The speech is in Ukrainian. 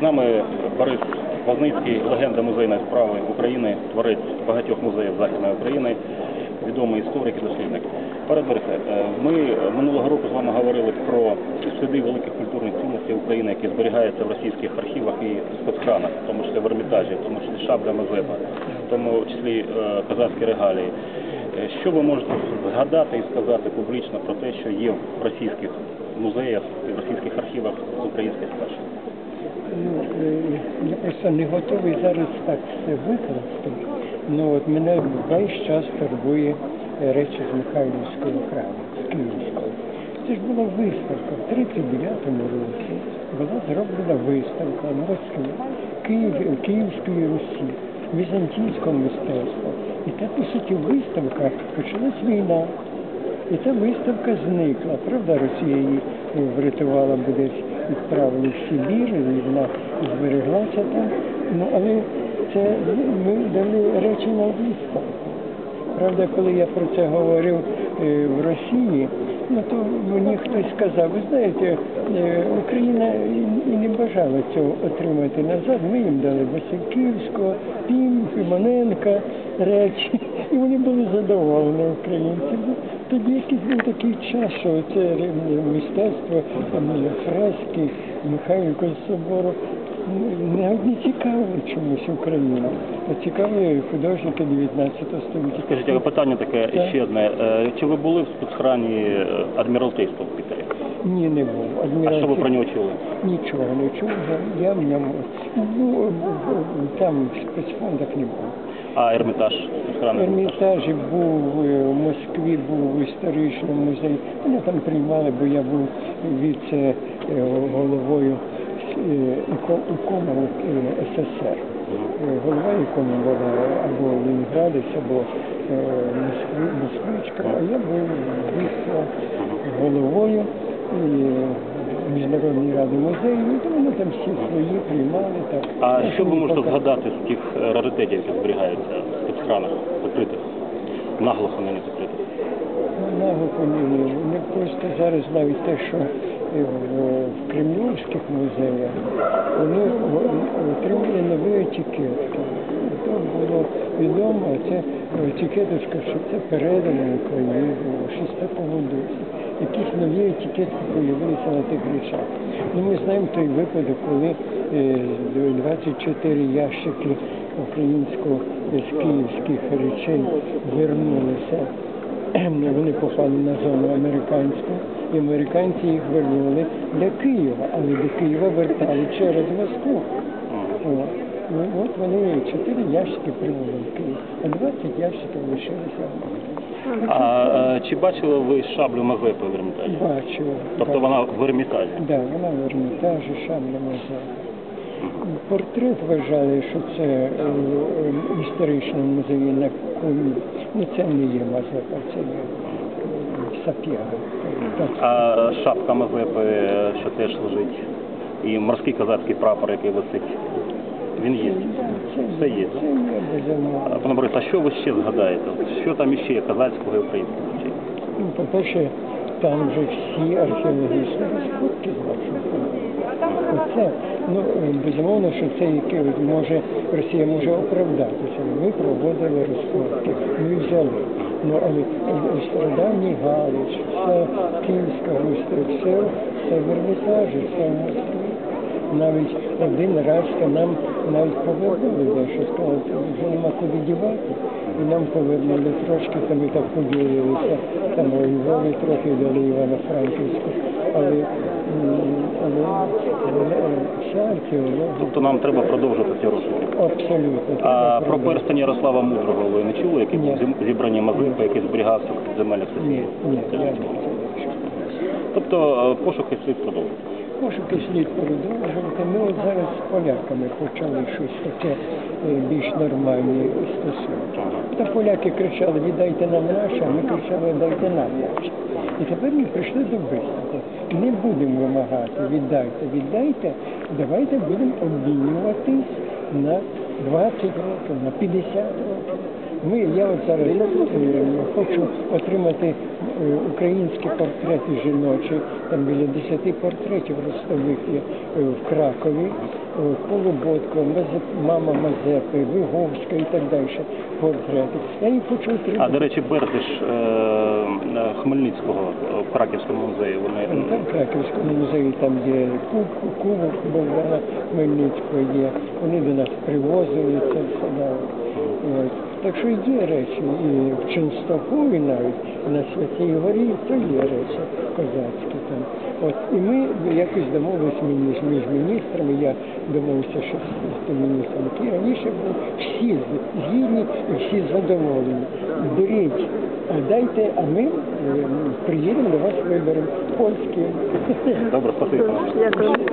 З нами Борис Возницький, легенда музейної справи України, творець багатьох музеїв Західної України, відомий історик і дослідник. Пане Борисе, е, ми минулого року з вами говорили про сліди великих культурних цінностей України, які зберігаються в російських архівах і спецхранах, в тому числі в Ермітажі, в тому числі шабля Мазепа, в тому числі е, козацькі регалії. Е, Що ви можете згадати і сказати публічно про те, що є в російських музеях і в російських архівах з української спадщини? Ну, е, я просто не готовий зараз так все викласти. Ну от мене весь час турбує е, речі з Михайлівської храму, з Київської. Це ж була виставка в 39-му році. Була зроблена виставка в Москві, Київ, Київської Русі, візантійського мистецтва. І та, по суті, виставка почалась війна. І ця виставка зникла. Правда, Росія її е, врятувала, бо десь відправили в Сибір, і вона збереглася там. Ну, але це ну, ми дали речі на виставку. Правда, коли я про це говорив е, в Росії, ну то мені хтось сказав, ви знаєте, е, Україна і не бажала цього отримати назад. Ми їм дали Васильківського, Пім, Фімоненка речі, і вони були задоволені українці. Тоді якийсь був такий час, що це мистецтво, там, фрески, Михайлівського собору. не цікавили чомусь Україну, а цікавили художники 19 століття. Скажіть, питання таке Так. ще одне. Е, Чи ви були в спецхрані е, адміралтейства в Пітері? Ні, не був. А що ви про нього чули? Нічого не чув, я- я в ньому. Ну, там в спецфондах не був. А Ермітаж? Ермітаж? Ермітажі був е, в Москві, був в історичному музеї. Мене там приймали, бо я був віце е, е, ікону е, СССР. Е, Голова ікони була або Ленінградець, або е, Москви, Москвичка, а я був віце головою і, е, ради музею, і то вони там всі свої приймали. Так. А що ви можете згадати з тих раритетів, які зберігаються в спецхранах закритих? Наглухо не закритих. Наглухо ні, ні. Вони просто зараз навіть те, що в, кремлівських музеях, вони отримали нові етикетки. То було відомо, це е, етикеточка, що це передано Україні, щось такого досі. Якісь нові етикетки з'явилися на тих речах. Ну, ми знаємо той випадок, коли е, 24 ящики українського е, з київських речей вернулися вони попали на зону американську, і американці їх вернули для Києва, але до Києва вертали через Москву. Ну, от вони чотири ящики привели а 20 ящиків лишилися. А чи бачили ви шаблю Мазепи в Ермітажі? Бачу. Тобто вона в Ермітажі? Да, вона в Ермітажі, Шамля музей. Портрет вважали, що це е, е, в історичному музеї на коні. Ну це не є Мазепа, це є е, Сапєга. Так, А шапка Мазепи, е, що теж лежить, і морський козацький прапор, який висить, він є. Все є. Пане Борис, а що ви ще згадаєте? Що там іще є козацького і українського? Ну, по-перше, там вже всі археологічні розкопки. Оце, ну, безумовно, що це яке може, Росія може оправдатися. Ми проводили розкопки, ми взяли. Ну, але стародавній Галич, вся Київська Русь, все, все в Ермітажі, все в Москві. Навіть один раз то нам навіть повернули дещо, сказали, вже нема куди дівати. І нам повернули трошки, то ми так поділилися, там Львові трохи дали Івано-Франківську. Але, вся Тобто нам треба продовжувати ці розшуки. абсолютно. А про перстень Ярослава Мудрого ви не чули, який Ні. зібрані Мазепи, який зберігався в земелях Ні, ні, я не чув. Тобто е, пошуки слід продовжувати. Пошуки слід продовжувати. Ми от зараз з поляками почали щось таке е, більш нормальні стосунки. Та поляки кричали, віддайте нам наше, а ми кричали, дайте нам наше. І тепер ми прийшли до висновку. Не будемо вимагати, віддайте, віддайте, давайте будемо обмінюватись на 20 років, на 50 років. Ми, я от зараз хочу отримати е, українські портрети жіночі, там біля 10 портретів ростових є е, в Кракові, е, Полуботко, мама Мазепи, Виговська і так далі. Портрети. Я їх хочу А, до речі, Бердиш Хмельницького в Краківському музеї. Вони Там в Краківському музеї там є куб, кубок Богдана Хмельницького є. Вони до нас привозили це все. Так що є речі, і в Ченстокові навіть, на Святій Горі, то є речі козацькі там. От. І ми якось домовилися між, між міністрами, я домовився, що з тим міністром, який раніше був, всі згідні і всі задоволені. Беріть, а дайте, а ми е, приїдемо до вас виберемо польські. Добре, спасибі. Дякую.